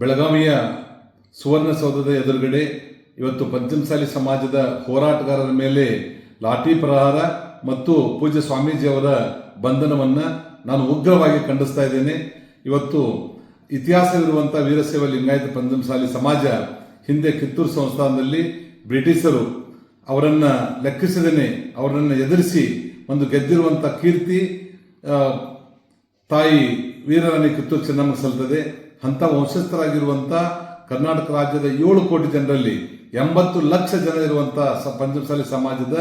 ಬೆಳಗಾವಿಯ ಸುವರ್ಣಸೌಧದ ಎದುರುಗಡೆ ಇವತ್ತು ಪಂಚಮಸಾಲಿ ಸಮಾಜದ ಹೋರಾಟಗಾರರ ಮೇಲೆ ಲಾಠಿ ಪ್ರಹಾರ ಮತ್ತು ಪೂಜ್ಯ ಸ್ವಾಮೀಜಿಯವರ ಬಂಧನವನ್ನು ನಾನು ಉಗ್ರವಾಗಿ ಖಂಡಿಸ್ತಾ ಇದ್ದೇನೆ. ಇವತ್ತು ಇತಿಹಾಸವಿರುವಂಥ ವೀರಶೈವ ಲಿಂಗಾಯತ ಪಂಚಮಸಾಲಿ ಸಮಾಜ ಹಿಂದೆ ಕಿತ್ತೂರು ಸಂಸ್ಥಾನದಲ್ಲಿ ಬ್ರಿಟಿಷರು ಅವರನ್ನು ಲೆಕ್ಕಿಸದೇನೆ, ಅವರನ್ನು ಎದುರಿಸಿ ಒಂದು ಗೆದ್ದಿರುವಂಥ ಕೀರ್ತಿ ತಾಯಿ ವೀರರಾಣಿ ಕಿತ್ತೂರು ಚೆನ್ನಮ್ಮ ಸಲ್ತದೆ. ಅಂಥ ವಂಶಸ್ಥರಾಗಿರುವಂಥ ಕರ್ನಾಟಕ ರಾಜ್ಯದ ಏಳು ಕೋಟಿ ಜನರಲ್ಲಿ ಎಂಬತ್ತು ಲಕ್ಷ ಜನ ಇರುವಂಥ ಸ ಪಂಚಮಸಾಲಿ ಸಮಾಜದ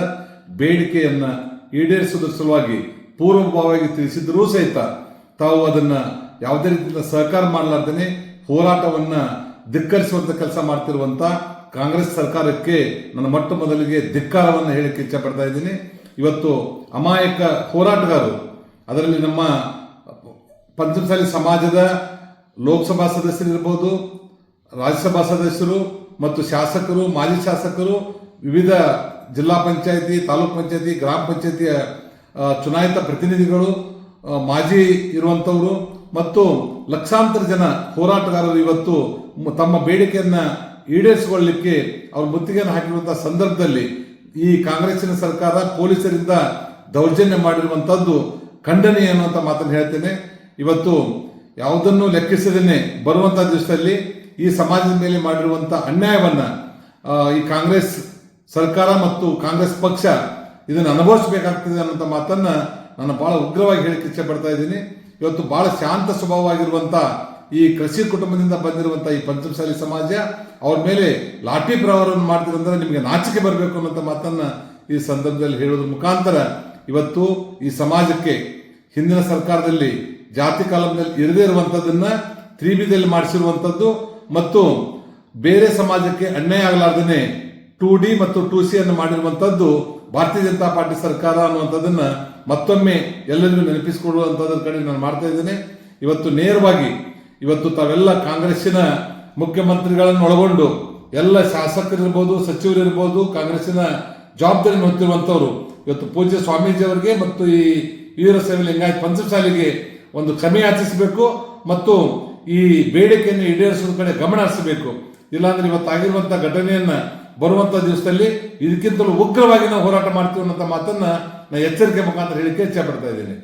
ಬೇಡಿಕೆಯನ್ನ ಈಡೇರಿಸುವುದರ ಸಲುವಾಗಿ ಪೂರ್ವಭಾವವಾಗಿ ತಿಳಿಸಿದ್ರೂ ಸಹಿತ ತಾವು ಅದನ್ನ ಯಾವುದೇ ರೀತಿಯಿಂದ ಸಹಕಾರ ಮಾಡಲಾರ್ದೇನೆ ಹೋರಾಟವನ್ನ ಧಿಕ್ಕರಿಸುವಂತ ಕೆಲಸ ಮಾಡ್ತಿರುವಂತ ಕಾಂಗ್ರೆಸ್ ಸರ್ಕಾರಕ್ಕೆ ನನ್ನ ಮೊಟ್ಟ ಮೊದಲಿಗೆ ಧಿಕ್ಕಾರವನ್ನು ಹೇಳಕ್ಕೆ ಇಚ್ಛಪಡ್ತಾ ಇದ್ದೀನಿ. ಇವತ್ತು ಅಮಾಯಕ ಹೋರಾಟಗಾರರು, ಅದರಲ್ಲಿ ನಮ್ಮ ಪಂಚಮಸಾಲಿ ಸಮಾಜದ ಲೋಕಸಭಾ ಸದಸ್ಯರಿರ್ಬೋದು ರಾಜ್ಯಸಭಾ ಸದಸ್ಯರು ಮತ್ತು ಶಾಸಕರು, ಮಾಜಿ ಶಾಸಕರು, ವಿವಿಧ ಜಿಲ್ಲಾ ಪಂಚಾಯತಿ, ತಾಲೂಕ್ ಪಂಚಾಯತಿ, ಗ್ರಾಮ ಪಂಚಾಯತಿಯ ಚುನಾಯಿತ ಪ್ರತಿನಿಧಿಗಳು ಮಾಜಿ ಇರುವಂಥವರು ಮತ್ತು ಲಕ್ಷಾಂತರ ಜನ ಹೋರಾಟಗಾರರು ಇವತ್ತು ತಮ್ಮ ಬೇಡಿಕೆಯನ್ನ ಈಡೇರಿಸಿಕೊಳ್ಳಲಿಕ್ಕೆ ಅವರು ಮುತ್ತಿಗೆಯನ್ನು ಹಾಕಿರುವಂಥ ಸಂದರ್ಭದಲ್ಲಿ ಈ ಕಾಂಗ್ರೆಸ್ಸಿನ ಸರ್ಕಾರ ಪೊಲೀಸರಿಂದ ದೌರ್ಜನ್ಯ ಮಾಡಿರುವಂಥದ್ದು ಖಂಡನೀಯ ಅನ್ನುವಂಥ ಮಾತನ್ನು ಹೇಳ್ತೇನೆ. ಇವತ್ತು ಯಾವುದನ್ನು ಲೆಕ್ಕಿಸದೇನೆ ಬರುವಂತ ದಿವಸದಲ್ಲಿ ಈ ಸಮಾಜದ ಮೇಲೆ ಮಾಡಿರುವಂತ ಅನ್ಯಾಯವನ್ನ ಈ ಕಾಂಗ್ರೆಸ್ ಸರ್ಕಾರ ಮತ್ತು ಕಾಂಗ್ರೆಸ್ ಪಕ್ಷ ಇದನ್ನು ಅನುಭವಿಸಬೇಕಾಗ್ತದೆ ಅನ್ನೋಂಥ ಮಾತನ್ನ ನಾನು ಬಹಳ ಉಗ್ರವಾಗಿ ಹೇಳಕ್ಕೆ ಇಚ್ಛೆ ಪಡ್ತಾ ಇದ್ದೀನಿ. ಇವತ್ತು ಬಹಳ ಶಾಂತ ಸ್ವಭಾವವಾಗಿರುವಂತ ಈ ಕೃಷಿ ಕುಟುಂಬದಿಂದ ಬಂದಿರುವಂತ ಈ ಪಂಚಮಸಾಲಿ ಸಮಾಜ, ಅವ್ರ ಮೇಲೆ ಲಾಠಿ ಪ್ರಹಾರವನ್ನು ಮಾಡ್ತಿರಂದ್ರೆ ನಿಮಗೆ ನಾಚಿಕೆ ಬರಬೇಕು ಅನ್ನೋಂಥ ಮಾತನ್ನ ಈ ಸಂದರ್ಭದಲ್ಲಿ ಹೇಳುವುದರ ಮುಖಾಂತರ ಇವತ್ತು ಈ ಸಮಾಜಕ್ಕೆ ಹಿಂದಿನ ಸರ್ಕಾರದಲ್ಲಿ ಜಾತಿ ಕಾಲಂನಲ್ಲಿ ಇರದೇ ಇರುವಂತದ್ದನ್ನ ತ್ರಿಬಿದಲ್ಲಿ ಮಾಡಿಸಿರುವಂತದ್ದು ಮತ್ತು ಬೇರೆ ಸಮಾಜಕ್ಕೆ ಅನ್ಯಾಯ ಆಗಲಾರ್ದನೆ ಟೂ ಡಿ ಮತ್ತು ಟೂ ಸಿ ಅನ್ನು ಮಾಡಿರುವಂಥದ್ದು ಭಾರತೀಯ ಜನತಾ ಪಾರ್ಟಿ ಸರ್ಕಾರ ಅನ್ನುವಂಥದ್ದನ್ನ ಮತ್ತೊಮ್ಮೆ ಎಲ್ಲರಿಗೂ ನೆನಪಿಸಿಕೊಳ್ಳುವಂಥದ್ರ ಕಡೆ ನಾನು ಮಾಡ್ತಾ ಇದ್ದೇನೆ. ಇವತ್ತು ನೇರವಾಗಿ ಇವತ್ತು ತಾವೆಲ್ಲ ಕಾಂಗ್ರೆಸ್ಸಿನ ಮುಖ್ಯಮಂತ್ರಿಗಳನ್ನು ಒಳಗೊಂಡು ಎಲ್ಲ ಶಾಸಕರಿರ್ಬೋದು, ಸಚಿವರಿರ್ಬೋದು, ಕಾಂಗ್ರೆಸ್ಸಿನ ಜವಾಬ್ದಾರಿ ಹೊತ್ತಿರುವಂಥವ್ರು ಇವತ್ತು ಪೂಜ್ಯ ಸ್ವಾಮೀಜಿ ಅವರಿಗೆ ಮತ್ತು ಈ ವೀರಶೈವ ಲಿಂಗಾಯತ್ ಪಂಚಮಸಾಲಿಗೆ ಒಂದು ಕ್ಷಮೆ ಯಾಚಿಸಬೇಕು ಮತ್ತು ಈ ಬೇಡಿಕೆಯನ್ನು ಈಡೇರಿಸುವ ಕಡೆ ಗಮನ ಹರಿಸಬೇಕು. ಇಲ್ಲಾಂದ್ರೆ ಇವತ್ತಾಗಿರುವಂಥ ಘಟನೆಯನ್ನ ಬರುವಂಥ ದಿವಸದಲ್ಲಿ ಇದಕ್ಕಿಂತಲೂ ಉಗ್ರವಾಗಿ ನಾವು ಹೋರಾಟ ಮಾಡ್ತೀವಿ ಅನ್ನೋಂಥ ಮಾತನ್ನ ನಾನು ಎಚ್ಚರಿಕೆ ಮುಖಾಂತರ ಹೇಳಿಕೆ ಇಚ್ಛೆ ಪಡ್ತಾ ಇದ್ದೀನಿ.